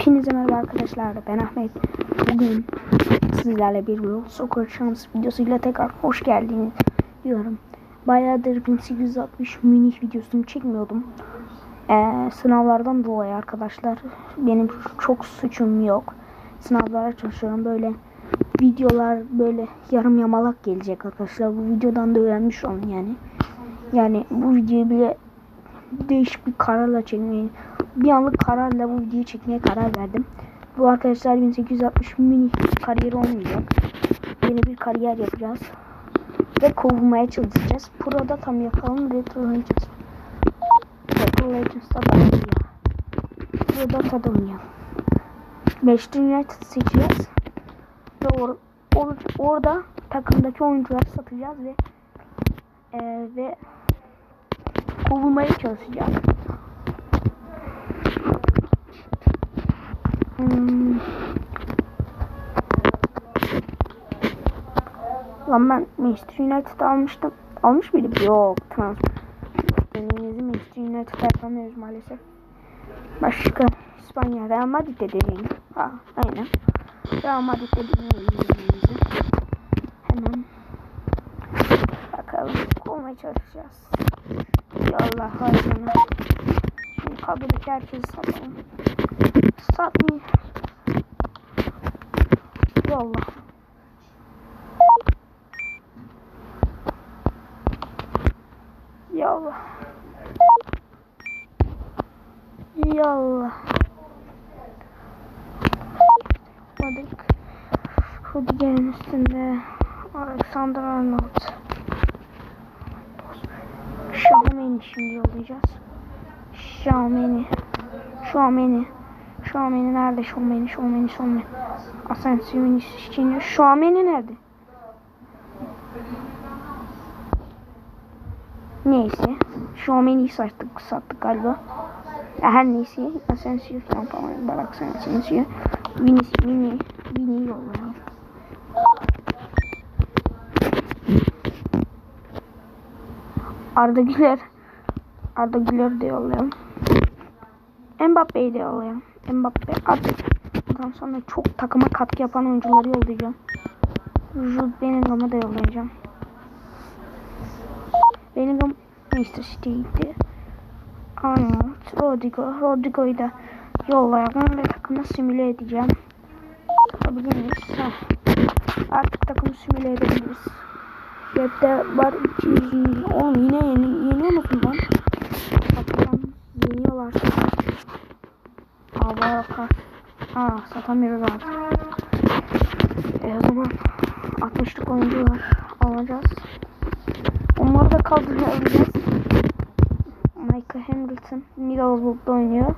Hepinize merhaba arkadaşlar. Ben Ahmet. Bugün sizlerle bir Soccer Champs videosuyla tekrar hoş geldiniz diyorum. Bayağıdır 1860 Münih videosunu çekmiyordum. Ee, sınavlardan dolayı arkadaşlar. Benim çok suçum yok. Sınavlara çalışıyorum. Böyle videolar böyle yarım yamalak gelecek arkadaşlar. Bu videodan da öğrenmiş olun yani. Yani bu videoyu bile değişik bir kararla çekmeyi bir anlık kararla bu videoyu çekmeye karar verdim. Bu arkadaşlar 1860 mini kariyer olmayacak. Yeni bir kariyer yapacağız. Ve kovulmaya çalışacağız. Pro'da tam yapalım. Retro Legends. Retro Legends'da da ya. Pro'da ya. Manchester United seçeceğiz. Ve or or orada takımdaki oyuncuları satacağız ve e, ve kovulmaya çalışacağız. Hmm. Lan ben Manchester United almıştım. Almış mıydım? Yok. Transfer. Deneyimizi Manchester United yapamıyoruz maalesef. Başka İspanya Real Madrid'de deneyelim. Ha, aynen. Real Madrid'de deneyelim. Hemen bakalım olmaya çalışacağız. Yallah hay sana. Şimdi kadrodaki herkesi satalım. Satmayayım. Yallah. Yallah. Yallah. Madık. Rudiger'in üstünde Alexander Arnold. Şahmeni şimdi yollayacağız. Şahmeni. Şahmeni. Şahmeni nerede? Şahmeni, Şahmeni, Şahmeni. Asensio'nun için. Şahmeni nerede? Neyse. Şahmeni'yi sattık, sattık galiba. Ya her neyse. Asensio falan falan. Barak Asensio. Vini, Vini, Vini yollayalım. Arda Güler. Arda Güler de yollayalım. Mbappe'yi de yollayalım. Mbappe artık bundan sonra çok takıma katkı yapan oyuncuları yollayacağım. Jude Bellingham'ı da yollayacağım. Bellingham Manchester City'ydi. Arnold, Rodrigo, Rodrigo'yu da yollayalım ve takımı simüle edeceğim. Yapabilir miyiz? Artık takımı simüle edebiliriz. Cepte var 200 Oğlum yine yeni, yeniyor musun lan? Bakalım yeniyorlar. Baka. Aa satamıyoruz artık. E o zaman 60'lık oyuncular alacağız. Onları da kaldıracağız. Michael Hamilton Middlesbrough'da oynuyor.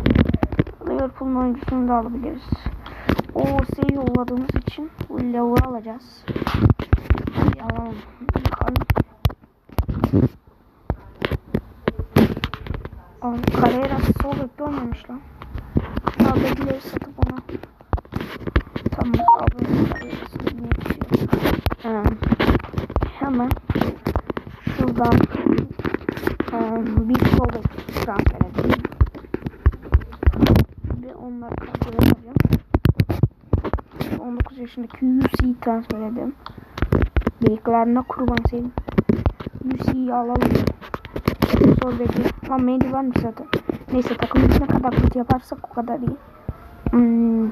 Liverpool'un oyuncusunu da alabiliriz. O şeyi yolladığımız için lavuğu alacağız. Alalım. Bakalım. Oğlum Carrera sol bekle oynamış lan. Aldakileri satıp ona. Tamam aldım. Ee, hemen şuradan e, bir bek transfer edeyim. Ve onları kaldıracağım. 19 yaşındaki UC'yi transfer edelim. Bıyıklarına kurban senin. UC'yi alalım. Sol beki. Lan Mendy varmış zaten. Neyse takımın ne kadar kötü yaparsak o kadar iyi. Hmm.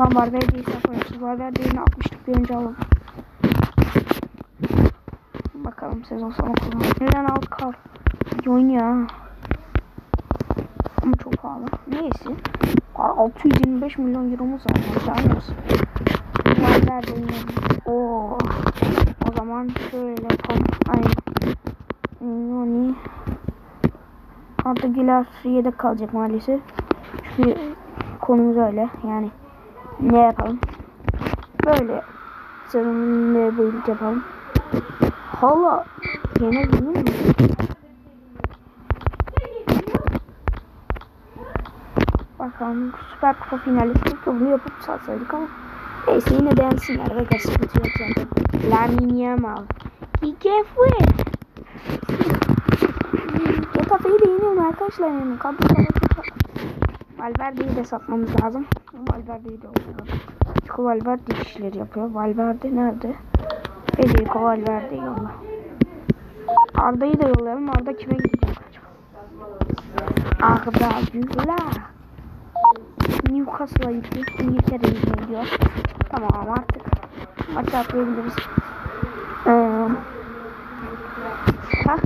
Lan Valverde'yi satıyoruz. Valverde'yi 60'lık bir önce alalım. Bakalım sezon sonu kullanalım. Neden alt kal? İyi ha. Ama çok pahalı. Neyse. 625 milyon euromuz var. Lanet olsun. Valverde'yi Oo. O zaman şöyle yapalım. Aynen. Yani Arda Güler yedek kalacak maalesef. Çünkü konumuz öyle yani. Ne yapalım? Böyle sezonun böyle yapalım. Hala yenebilir mi? Bakalım Süper Kupa finali bunu yapıp satsaydık ama neyse yine beğensinler ve sıkıntı yok zaten. Lamin Yamal. İki fue. Getafe'yi de yeniyorum arkadaşlar yani. Kadro Valverde'yi de satmamız lazım. Valverde'yi de olacak. Çünkü Valverde işleri yapıyor. Valverde nerede? Federico Valverde yolla. Arda'yı da yollayalım. Arda kime gidecek acaba? Arda Güler. Newcastle'a gitti. İngiltere'ye gidiyor. Tamam artık maçı atlayabiliriz. Ee, ha, ha,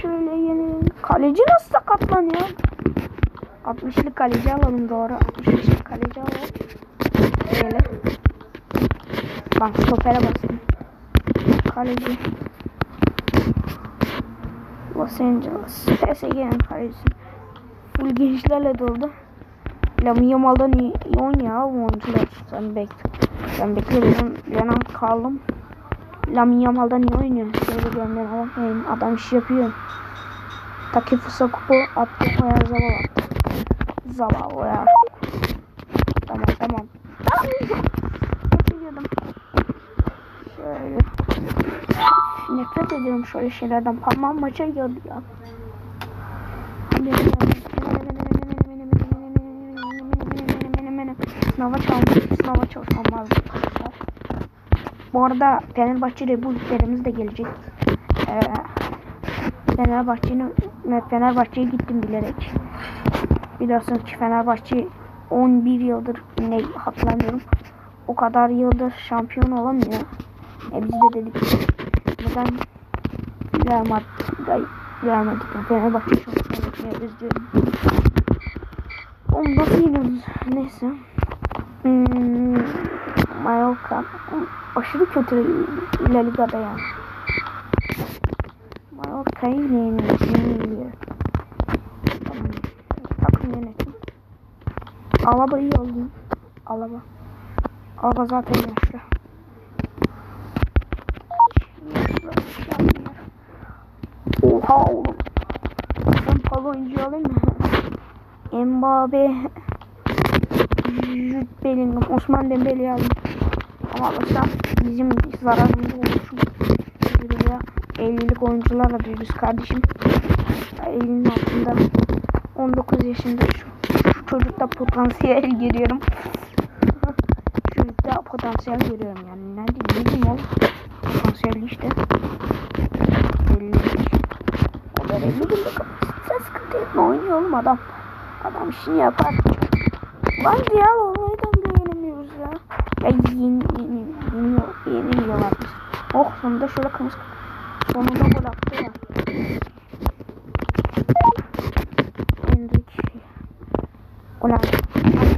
şöyle şöyle gelin. Kaleci nasıl sakatlanıyor? 60'lık kaleci alalım doğru. 60'lık kaleci alalım. Böyle. Bak stopere basın. Kaleci. Los Angeles. PSG'nin kalecisi. Full gençlerle doldu. Lamine Yamal'dan iyi, iyi oynuyor bu oyuncular. Sen bekle. Sen bekle benim Leonard kaldım. Lamine Yamal'dan iyi oynuyor. Şöyle gönder bakmayın. Adam iş yapıyor. Takifusa kupu attı. Oyar Zabal attı. Zabal oyar. Tamam tamam. Tamam. Atıyordum. Şöyle. Nefret ediyorum şöyle şeylerden. Parmağım maça girdi ya. Sınava çalmış. Sınava çalışmam lazım. Bu arada Fenerbahçe Republiklerimiz de gelecek. Ee, Fenerbahçe'nin Fenerbahçe'ye gittim bilerek. Biliyorsunuz ki Fenerbahçe 11 yıldır ne hatırlamıyorum. O kadar yıldır şampiyon olamıyor. E biz de dedik neden Real Madrid Real Madrid'den Fenerbahçe şampiyon etmeyiz diyorum. Onu nasıl? Neyse. Hmm, Mallorca aşırı kötü La Liga'da yani. Mallorca'yı. Tamam. Takım yönetim. Alaba'yı alayım. Alaba. Alaba zaten yaşlı. Oha oğlum. Ben palo oyuncu alayım mı? Mbappe. Jude Bellingham. Osman Dembele'yi alayım. Ama alırsam bizim zararımız. Çünkü buraya 50'lik oyuncular alıyoruz biz kardeşim. 50'nin altında 19 yaşında şu, şu çocukta potansiyel görüyorum. çocukta potansiyel görüyorum yani. Ne diyeyim, oğlum? Potansiyelli işte. 50 O da 50 günde kapasite sıkıntı etme oynuyor oğlum adam. Adam işini yapar. Lan yenemiyoruz ya. Yeni, yeni, yeni, yeniliyorlar biz. Oh sonunda şöyle kırmızı sonunda gol attı ya. Endrick. Ulan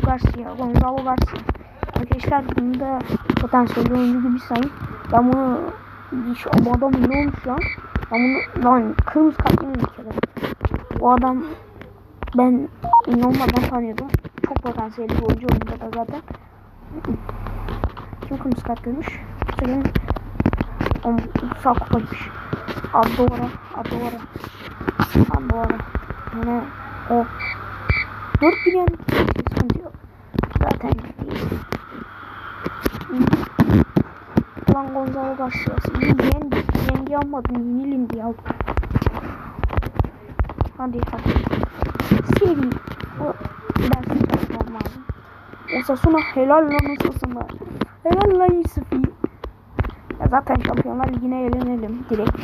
Garcia, Gonzalo Garcia. Arkadaşlar bunu da potansiyelli oyuncu gibi sayın. Ben bunu hiç bu adam ne olmuş lan? Ben bunu lan kırmızı kart yemin bir kere. O adam ben inanmadan tanıyordum. Çok potansiyelli bir oyuncu oyunda da zaten. Kim kırmızı kart görmüş? Senin o sağ kupaymış. Abdora, Abdora. Abdora. Yani o dört milyon sıkıntı yok. Zaten değil. Ulan Gonzalo Garcia. Yen, yengi almadım. Yenilin diye aldım. Hadi hadi. Seri. O dersi çalışmam lazım. Osasuna helal lan Osasuna. Helal lan Yusufi. Ya zaten Şampiyonlar Ligi'ne eğlenelim direkt.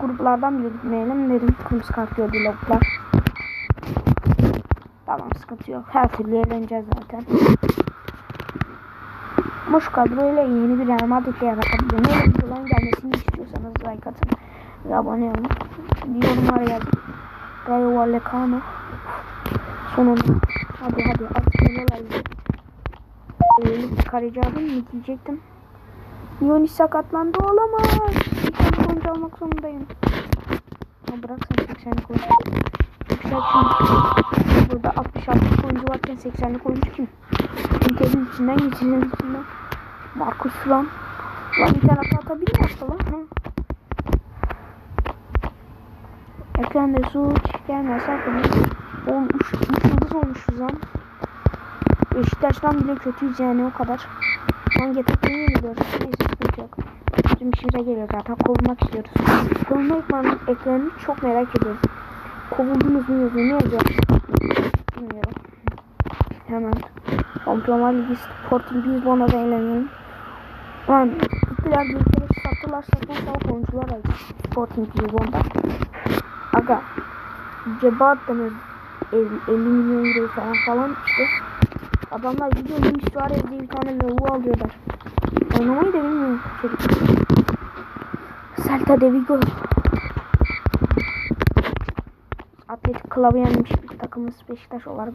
Gruplardan bile gitmeyelim dedim. Kırmızı kart gördü. Tamam sıkıntı yok. Her türlü eğleneceğiz zaten. Ama kadroyla yeni bir Real Madrid'le yaratabilirim. Böyle videoların gelmesini istiyorsanız like atın. Ve abone olun. Yorumlara yazın. Rayo Vallecano. Sonunda. Hadi hadi. Öyle kaleci adım mı diyecektim. Yonis sakatlandı olamaz. Bir tane oyuncu almak zorundayım. Ama bırak sen 80'lik oyuncu. Yüksel çünkü. Burada 66 oyuncu varken 80'lik oyuncu kim? Inter'in içinden geçeceğin içinden. Marcus lan. Lan internet atabilir mi lan? Hı? Ekranda su gelmez. Oğlum 3 yıldız olmuşuz lan. Beşiktaş'tan bile kötüyüz yani o kadar. Hangi takımı yeniliyoruz? Neyse sıkıntı yok. bizim işimize geliyor zaten. Kovulmak istiyoruz. Kovulma ekranı, ekranını çok merak ediyorum. Kovuldunuz mu yazıyor. Ne yazıyor? Bilmiyorum. Hemen. Şampiyonlar Ligi Sporting Lisbon'da eğleniyorum. Lan gittiler bir kere sattılar satın sağ oyuncular aldı. Sporting Lisbon'da. Aga. Cebe attınız 50 milyon euro falan falan işte. Adamlar gidiyor Luis Suarez diye bir tane lavuğu alıyorlar. Oynamayı da bilmiyor çocuk. Celta de Vigo. Atletik Club'ı yenmiş bir takımımız Beşiktaş olarak.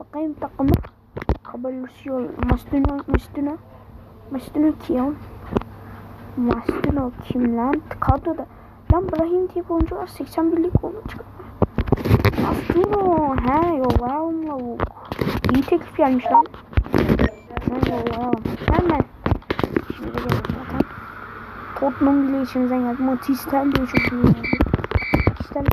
Bakayım takımı. Caballusio, Mastino, Mastino. Mastino kim? Mastino kim lan? Kadroda. Lan Brahim diye bir oyuncu var. 81'lik oldu çıkıyor. Mastino. He yollayalım lavuk. İyi teklif gelmiş lan. Ben yollayalım. Hemen. Şimdi gelelim zaten. Tottenham bile içimizden geldi. Matistel diye çok iyi oynadı. Matistel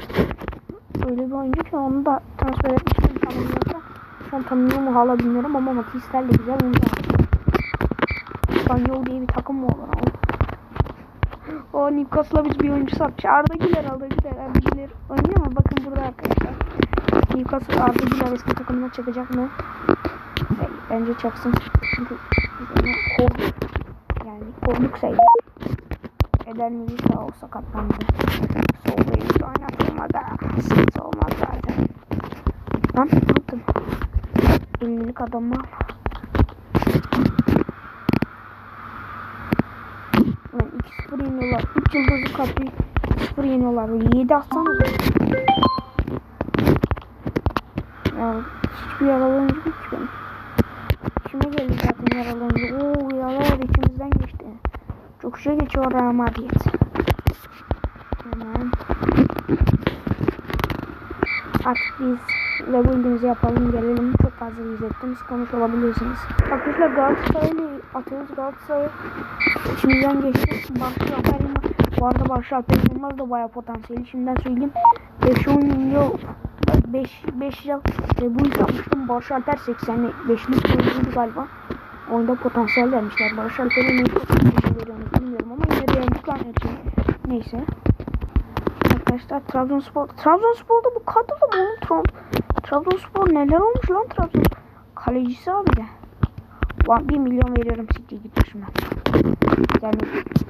öyle bir oyuncu ki onu da transfer etmiştim tamamladı. Şu an tanımıyor mu hala bilmiyorum ama Matistel de güzel oyuncu. İspanyol diye bir takım mı olur? O biz bir oyuncu satmış. Arda Güler, Arda Güler, Arda Güler oynuyor mu? Bakın burada arkadaşlar. Newcastle Arda Güler eski takımına çıkacak mı? Bence çaksın. Çünkü kovduk. Yani kovduk sayılır. Eder Milita o sakatlandı. Solda hiç oynatılmadı. Sıkıntı olmaz zaten. Lan ne yaptım? 50'lik adamı al. Lan 2-0 yeniyorlar. 3 yıldızlı kapıyı 2-0 yeniyorlar. 7 atsanız. Ya hiçbir yaralı oyuncu yok ki benim. İçime geldi zaten yaralı oyuncu. Oo yaralar içimizden geçti. Çok şey geçiyor Real Madrid. Hemen. Artık biz level'imizi yapalım gelelim. Çok fazla izlettiniz. Konuş olabilirsiniz. Arkadaşlar Galatasaray'la atıyoruz. Galatasaray içimizden geçti. Barış Alper'in bu arada Barış Alper'in Yılmaz da bayağı potansiyeli. Şimdiden söyleyeyim. 5-10 milyon 5 5 yıl ve bu iş yapmıştım. Barış Alper 85'lik oyuncuydu galiba. Oyunda potansiyel vermişler. Barış Alper'e ne bir şey bilmiyorum ama yine beğendik lan her şeyi. Neyse. Arkadaşlar Trabzonspor. Trabzonspor'da bu kadroda bu oğlum. Tra Trabzonspor neler olmuş lan Trabzon. Kalecisi abi de. Ulan 1 milyon veriyorum siktir git başımdan. Yani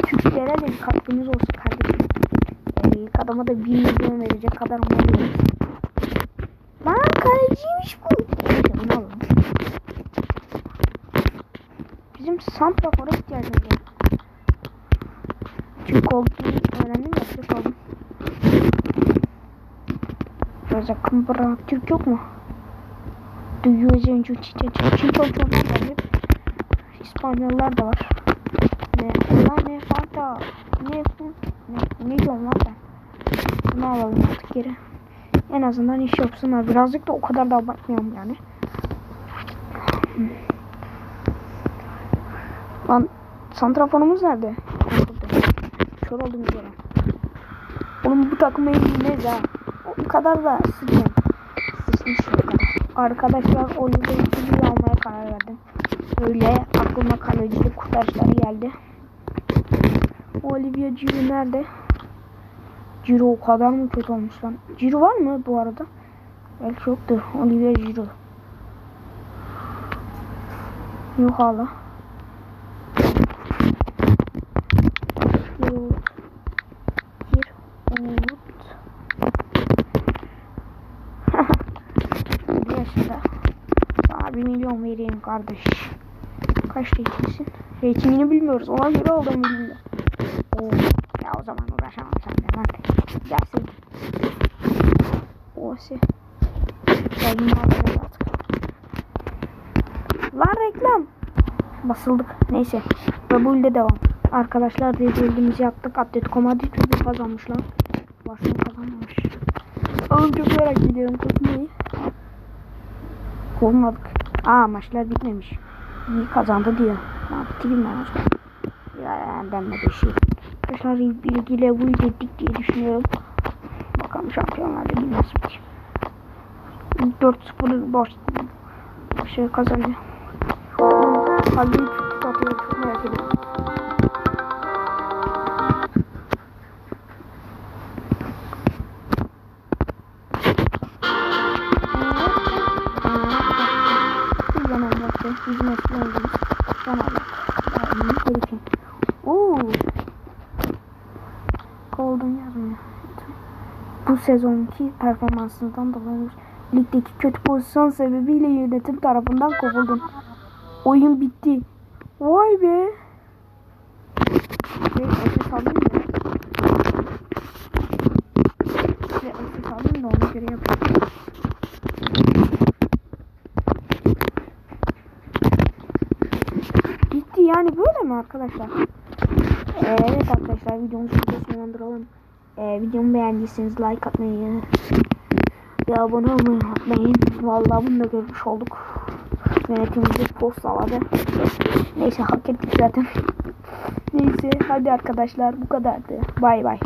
Türklere de bir katkımız olsun kardeşim. İlk adama da 1 milyon verecek kadar veriyoruz. Lan kaleciymiş bu. Neyse bunu alalım. Bizim santrafora ihtiyacımız var. Türk olduğunu öğrendim ya Türk oldum. Biraz yakın bırak. Türk yok mu? Duyuyoruz önce çiçek. Çiçek çok var. İspanyollar da var. Ne? Lan ne fanta? Ne? Ne, ne diyorum lan ben? Bunu alalım artık geri. En azından iş yapsınlar. Birazcık da o kadar da abartmayalım yani. Lan santrafonumuz nerede? Kör oldum yere. Oğlum bu takım yenilmez ha. O kadar da sıçın. Sıçmış. Arkadaşlar oyunda ikinciyi almaya karar verdim. Öyle aklıma kalecilik kurtarışları geldi. Olivia Giroud nerede? Ciro o kadar mı kötü olmuş lan? Ciro var mı bu arada? Belki yoktur. Olivia Ciro. Yok hala. Ciro. Ciro. Bir yaşında. Sana bir milyon vereyim kardeş. Kaç reytingsin? Reytingini bilmiyoruz. Ona göre olduğumu bilmiyorum. Oo. Ya o zaman uğraşamam seninle lan. Gelsin. Osi. Geldim alacağız artık. Lan reklam. Basıldık. Neyse. Ve bu ilde devam. Arkadaşlar dediğimizi yaptık. Atletico Madrid bir kazanmış lan. Barcelona kazanmamış. Oğlum çok merak ediyorum kutmayı. Kovmadık. Aa maçlar bitmemiş. İyi kazandı diyor. Ne yaptı bilmiyorum. Ya denmedi şey. Arkadaşlar bilgiyle bu dedik diye düşünüyorum. Bakalım şampiyonlar ligi nasıl bitiyor. 4-0 boş şey kazandı. Kalbim tuttu Bunları çok merak ediyorum. Bizim eski oyuncumuz. Allah. Yani gerekin. Oo. Golden yazmıyor. Bu sezonki performansından dolayı ligdeki kötü pozisyon sebebiyle yönetim tarafından kovuldun. Oyun bitti. Vay be. Ve SS alayım mı? Ve SS alayım da ona göre yapayım. Bitti yani böyle mi arkadaşlar? Ee, evet arkadaşlar videomuzu burada sonlandıralım. Ee, videomu beğendiyseniz like atmayı ve abone olmayı unutmayın. Vallahi bunu da görmüş olduk. Yönetimimizi postaladı. Neyse hak ettik zaten. Neyse hadi arkadaşlar bu kadardı. Bay bay.